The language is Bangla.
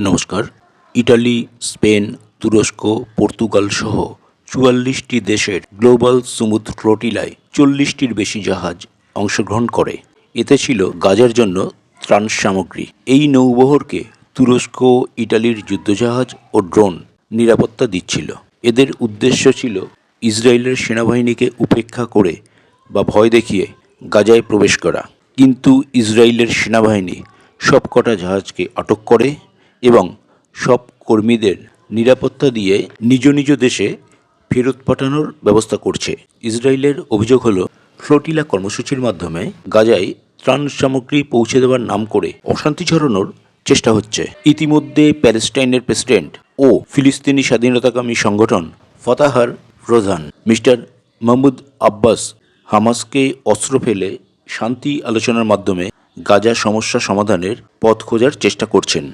নমস্কার। ইটালি, স্পেন, তুরস্ক, পর্তুগাল সহ চুয়াল্লিশটি দেশের গ্লোবাল সুমুদ ফ্লোটিলায় চল্লিশটির বেশি জাহাজ অংশগ্রহণ করে। এতে ছিল গাজার জন্য ত্রাণ সামগ্রী। এই নৌবহরকে তুরস্ক, ইটালির যুদ্ধজাহাজ ও ড্রোন নিরাপত্তা দিচ্ছিল। এদের উদ্দেশ্য ছিল ইসরায়েলের সেনাবাহিনীকে উপেক্ষা করে বা ভয় দেখিয়ে গাজায় প্রবেশ করা। কিন্তু ইসরায়েলের সেনাবাহিনী সবকটা জাহাজকে আটক করে এবং সব কর্মীদের নিরাপত্তা দিয়ে নিজ নিজ দেশে ফেরত পাঠানোর ব্যবস্থা করছে। ইসরায়েলের অভিযোগ হলো, ফ্লোটিলা কর্মসূচির মাধ্যমে গাজায় ত্রাণ সামগ্রী পৌঁছে দেওয়ার নাম করে অশান্তি ছড়ানোর চেষ্টা হচ্ছে। ইতিমধ্যে প্যালেস্টাইনের প্রেসিডেন্ট ও ফিলিস্তিনি স্বাধীনতাকামী সংগঠন ফতাহার প্রধান মিস্টার মাহমুদ আব্বাস হামাসকে অস্ত্র ফেলে শান্তি আলোচনার মাধ্যমে গাজা সমস্যা সমাধানের পথ খোঁজার চেষ্টা করছেন।